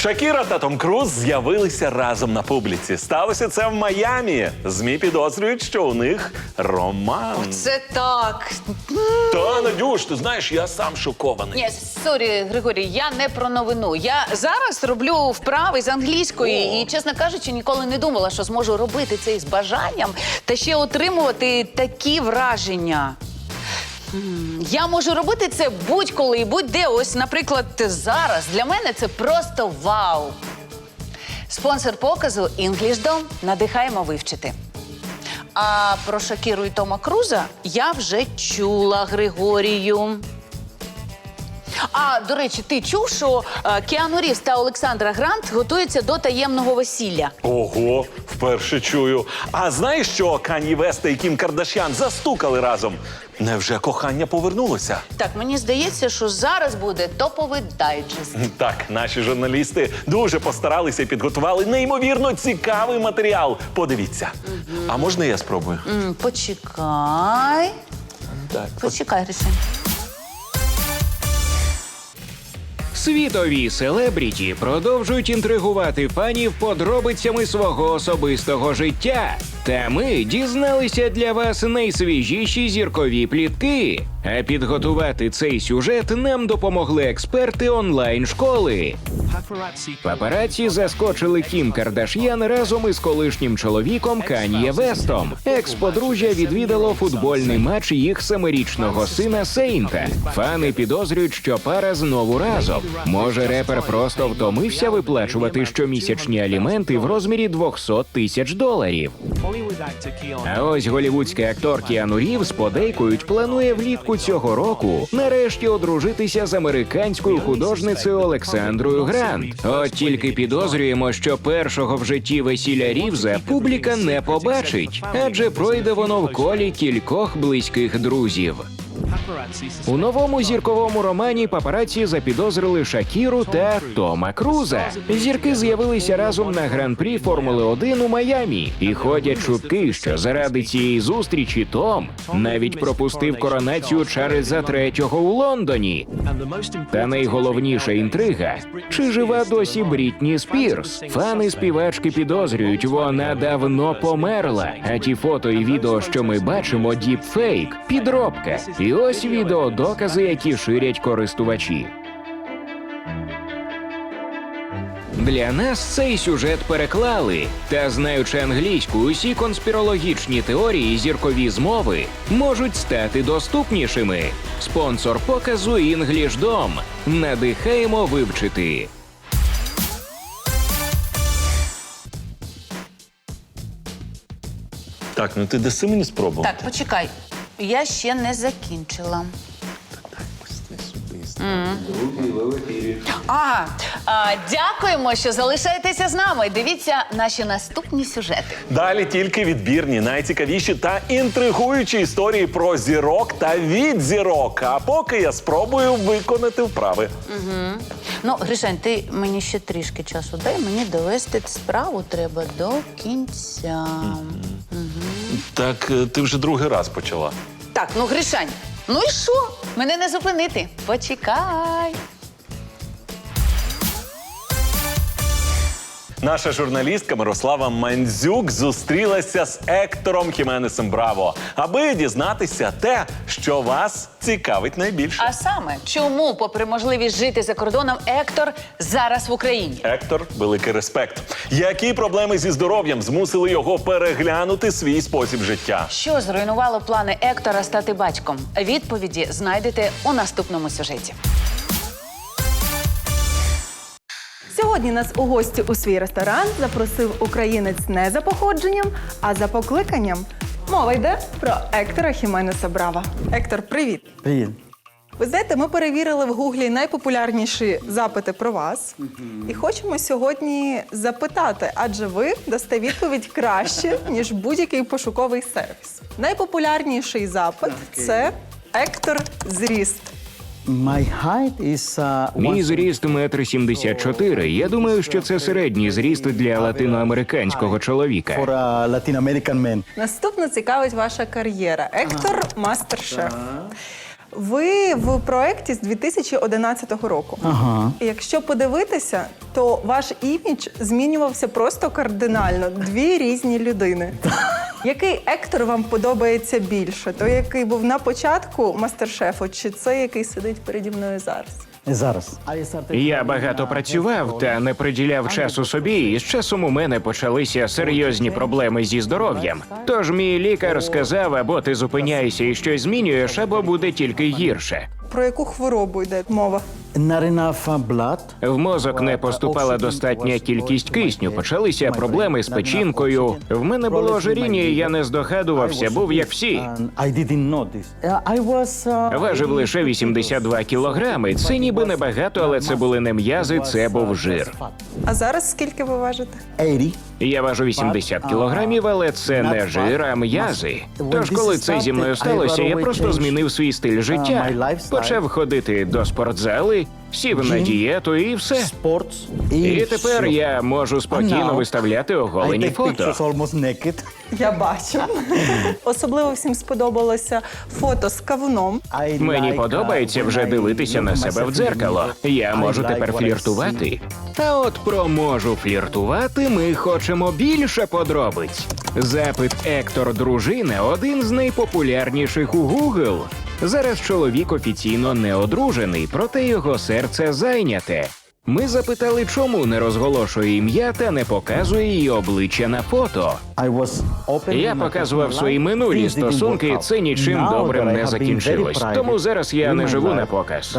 Шакіра та Том Круз з'явилися разом на публіці. Сталося це в Майамі. Змі підозрюють, що у них роман. Це так. Та Надюш, ти знаєш, я сам шокований. Ні, сорі, Григорій, я не про новину. Я зараз роблю вправи з англійської і, чесно кажучи, ніколи не думала, що зможу робити це з бажанням та ще отримувати такі враження. Я можу робити це будь-коли і будь-де. Ось, наприклад, зараз. Для мене це просто вау. Спонсор показу «Інглішдом» надихаємо вивчити. А про Шакіру і Тома Круза я вже чула Григорію. А, до речі, ти чув, що е, Кіану Рівз та Олександра Грант готуються до таємного весілля. Ого, вперше чую. А знаєш, що Кані Веста і Кім Кардашян застукали разом? Невже кохання повернулося? Так, мені здається, що зараз буде топовий дайджест. Так, наші журналісти дуже постаралися і підготували неймовірно цікавий матеріал. Подивіться. А можна я спробую? М, Почекай. Так. Почекай, Гришин. Світові селебріті продовжують інтригувати фанів подробицями свого особистого життя. Та ми дізналися для вас найсвіжіші зіркові плітки. А підготувати цей сюжет нам допомогли експерти онлайн-школи. Папараці заскочили Кім Кардаш'ян разом із колишнім чоловіком Кан'є Вестом. Екс-подружжя відвідало футбольний матч їх семирічного сина Сейнта. Фани підозрюють, що пара знову разом. Може, репер просто втомився виплачувати щомісячні аліменти в розмірі 200 тисяч доларів. А ось голівудський актор Кіану Рівз подейкують планує влітку цього року нарешті одружитися з американською художницею Олександрою Грант. От тільки підозрюємо, що першого в житті весілля Рівза публіка не побачить, адже пройде воно в колі кількох близьких друзів. У новому зірковому романі папараці запідозрили Шакіру та Тома Круза. Зірки з'явилися разом на гран-прі Формули 1 у Майамі, і ходять чутки, що заради цієї зустрічі Том навіть пропустив коронацію Чарльза III у Лондоні. Та найголовніша інтрига: чи жива досі Брітні Спірс? Фани співачки підозрюють, вона давно померла. А ті фото і відео, що ми бачимо, діпфейк, підробка. І ось відеодокази, які ширять користувачі. Для нас цей сюжет переклали. Та знаючи англійську, усі конспірологічні теорії, і зіркові змови можуть стати доступнішими. Спонсор показу «Інглішдом». Надихаємо вивчити. Так, ну ти даси мені спробувати? Так, почекай. Я ще не закінчила. А, а, дякуємо, що залишаєтеся з нами. Дивіться наші наступні сюжети. Далі тільки відбірні, найцікавіші та інтригуючі історії про зірок та від зірок. А поки я спробую виконати вправи. Ну, Гришань, ти мені ще трішки часу дай. Мені довести справу треба до кінця. Так е, ти вже другий раз почала. Так, ну Гришань, ну і що? Мене не зупинити. Почекай. Наша журналістка Мирослава Мандзюк зустрілася з Ектором Хіменесом Браво, аби дізнатися те, що вас цікавить найбільше. А саме, чому, попри можливість жити за кордоном, Ектор зараз в Україні? Ектор, великий респект. Які проблеми зі здоров'ям змусили його переглянути свій спосіб життя? Що зруйнувало плани Ектора стати батьком? Відповіді знайдете у наступному сюжеті. Сьогодні нас у гості у свій ресторан запросив українець не за походженням, а за покликанням. Мова йде про Ектора Хіменеса Брава. Ектор, привіт! Привіт. Ви знаєте, ми перевірили в гуглі найпопулярніші запити про вас і хочемо сьогодні запитати, адже ви дасте відповідь краще, ніж будь-який пошуковий сервіс. Найпопулярніший запит це Ектор зріст. Мій зріст метр сімдесят чотири. Я думаю, що це середній зріст для латиноамериканського чоловіка. a Latin Наступно цікавить ваша кар'єра. Ектор Мастер-шеф. Ви в проєкті з 2011 року. Ага. І Якщо подивитися, то ваш імідж змінювався просто кардинально. Дві різні людини. Який ектор вам подобається більше? Той, який був на початку мастер-шефу, чи цей, який сидить переді мною зараз? Зараз. Я багато працював та не приділяв часу собі, і з часом у мене почалися серйозні проблеми зі здоров'ям. Тож мій лікар сказав, або ти зупиняєшся і щось змінюєш, або буде тільки гірше. Про яку хворобу йде мова? В мозок не поступала достатня кількість кисню. Почалися проблеми з печінкою. В мене було ожиріння, і я не здогадувався, був як всі. Uh, Важив лише 82 кілограми. Це ніби небагато, але це були не м'язи, це був жир. А зараз скільки ви важите? 80. Я важу 80 кілограмів, але це не жир, а м'язи. Тож, коли це зі мною сталося, я просто змінив свій стиль життя. Почав ходити до спортзали, сів на дієту і все. Sports. І тепер я можу спокійно виставляти оголені фото. almost naked. Я бачу. Особливо всім сподобалося фото з кавуном. I Мені like, подобається uh, вже when I дивитися на себе myself в the дзеркало. mirror. Я I можу like тепер what I фліртувати. Та от про можу фліртувати ми хочемо більше подробиць. Запит Ектор дружина один з найпопулярніших у Google. Зараз чоловік офіційно не одружений, проте його серце зайняте. Ми запитали, чому не розголошує ім'я та не показує її обличчя на фото. Я показував свої минулі стосунки, це нічим добрим не закінчилось. Тому зараз я не живу на показ.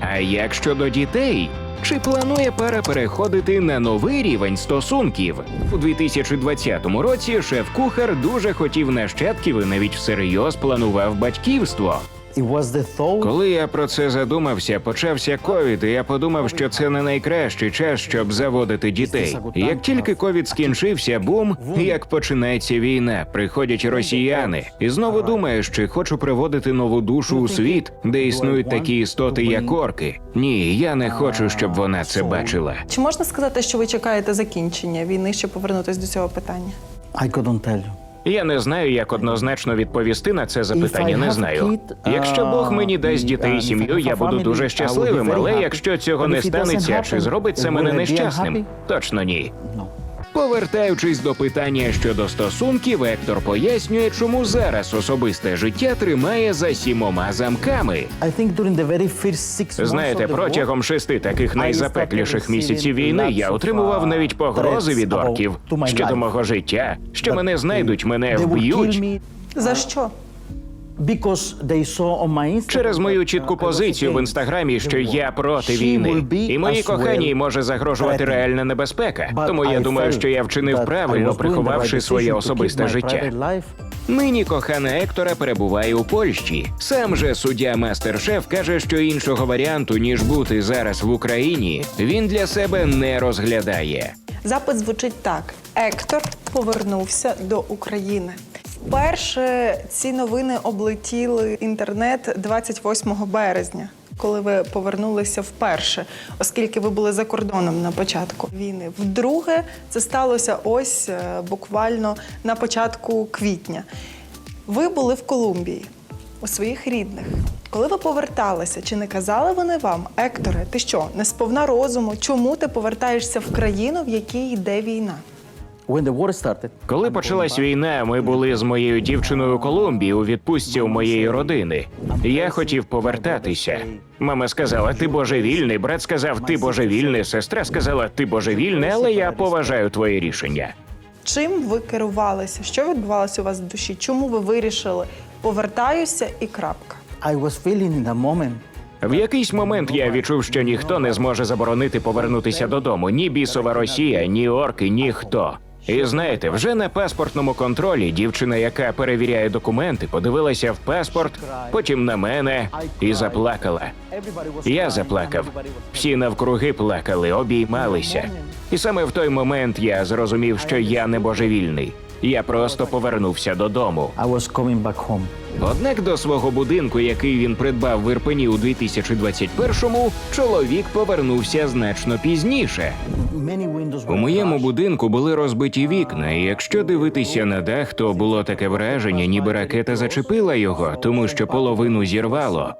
А як щодо дітей? Чи планує пара переходити на новий рівень стосунків? У 2020 році шеф-кухар дуже хотів нащадків і навіть всерйоз планував батьківство. It was Коли я про це задумався, почався ковід, і я подумав, що це не найкращий час, щоб заводити дітей. Як тільки ковід скінчився, бум, як починається війна, приходять росіяни, і знову думаєш, чи хочу приводити нову душу у світ, де існують такі істоти, як орки. Ні, я не хочу, щоб вона це бачила. Чи можна сказати, що ви чекаєте закінчення війни, щоб повернутися до цього питання? I couldn't tell you. Я не знаю, як однозначно відповісти на це запитання. Не знаю. Якщо Бог мені дасть дітей і сім'ю, я буду дуже щасливим. Але якщо цього не станеться, чи зробить це мене нещасним? Точно ні. Повертаючись до питання щодо стосунків, Ектор пояснює, чому зараз особисте життя тримає за сімома замками. Знаєте, протягом шести таких найзапекліших місяців війни я отримував навіть погрози від орків щодо мого життя, що мене знайдуть, мене вб'ють. За що? Через мою чітку uh, позицію в інстаграмі, що я проти війни, і моїй коханій може загрожувати реальна небезпека. Тому я думаю, що я вчинив правильно, приховавши своє особисте життя. Нині кохана Ектора перебуває у Польщі. Сам же суддя Мастер-Шеф каже, що іншого варіанту ніж бути зараз в Україні, він для себе не розглядає. Запит звучить так: Ектор повернувся до України. Вперше ці новини облетіли інтернет 28 березня, коли ви повернулися вперше, оскільки ви були за кордоном на початку війни. Вдруге, це сталося ось е, буквально на початку квітня. Ви були в Колумбії у своїх рідних. Коли ви поверталися, чи не казали вони вам, Екторе, ти що, не сповна розуму? Чому ти повертаєшся в країну, в якій йде війна? Коли почалась війна, ми були з моєю дівчиною у Колумбії у відпустці у моєї родини. Я хотів повертатися. Мама сказала, ти божевільний. Брат сказав, ти божевільний. Сестра сказала, ти божевільний, але я поважаю твоє рішення. Чим ви керувалися? Що відбувалося у вас в душі? Чому ви вирішили повертаюся і крапка? I was feeling the moment В якийсь момент я відчув, що ніхто не зможе заборонити повернутися додому. Ні бісова Росія, ні орки, ніхто. І знаєте, вже на паспортному контролі дівчина, яка перевіряє документи, подивилася в паспорт, потім на мене і заплакала. Я заплакав. Всі навкруги плакали, обіймалися. І саме в той момент я зрозумів, що я не божевільний. Я просто повернувся додому. I was coming back home. Однак до свого будинку, який він придбав в Ірпені у 2021-му, чоловік повернувся значно пізніше. У моєму будинку були розбиті вікна, і якщо дивитися на дах, то було таке враження, ніби ракета зачепила його, тому що половину зірвало.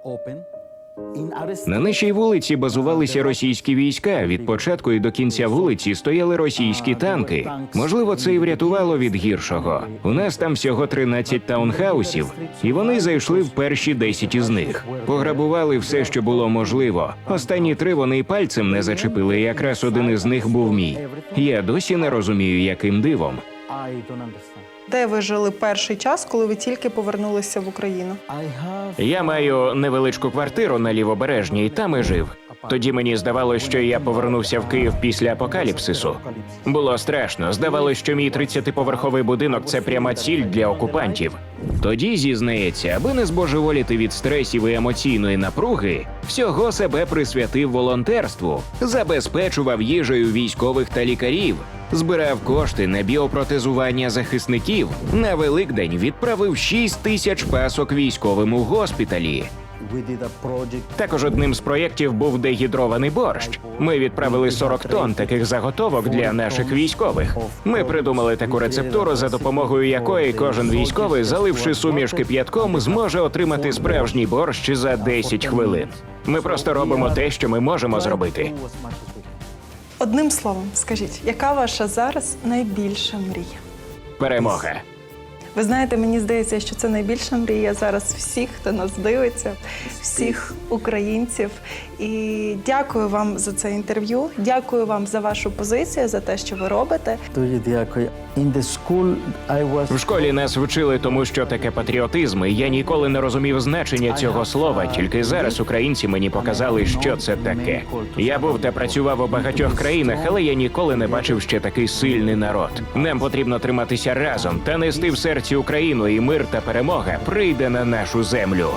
На нашій вулиці базувалися російські війська. Від початку і до кінця вулиці стояли російські танки. Можливо, це і врятувало від гіршого. У нас там всього 13 таунхаусів, і вони зайшли в перші 10 із них. Пограбували все, що було можливо. Останні три вони й пальцем не зачепили. і Якраз один із них був мій. Я досі не розумію, яким дивом. Де ви жили перший час, коли ви тільки повернулися в Україну? Я маю невеличку квартиру на лівобережній, там і жив. Тоді мені здавалося, що я повернувся в Київ після апокаліпсису. Було страшно. Здавалося, що мій 30-поверховий будинок це пряма ціль для окупантів. Тоді зізнається, аби не збожеволіти від стресів і емоційної напруги, всього себе присвятив волонтерству, забезпечував їжею військових та лікарів, збирав кошти на біопротезування захисників. На Великдень відправив 6 тисяч пасок військовим у госпіталі. Також одним з проєктів був дегідрований борщ. Ми відправили 40 тонн таких заготовок для наших військових. Ми придумали таку рецептуру, за допомогою якої кожен військовий, заливши суміш кип'ятком, зможе отримати справжній борщ за 10 хвилин. Ми просто робимо те, що ми можемо зробити. Одним словом, скажіть, яка ваша зараз найбільша мрія? Перемога. Ви знаєте, мені здається, що це найбільша мрія зараз всіх, хто нас дивиться, всіх українців. І дякую вам за це інтерв'ю. Дякую вам за вашу позицію, за те, що ви робите. Дуже дякую. In the school I was В школі нас вчили тому, що таке патріотизм. і Я ніколи не розумів значення цього слова. Тільки зараз українці мені показали, що це таке. Я був та працював у багатьох країнах, але я ніколи не бачив ще такий сильний народ. Нам потрібно триматися разом та нести в серці Україну, і мир та перемога прийде на нашу землю.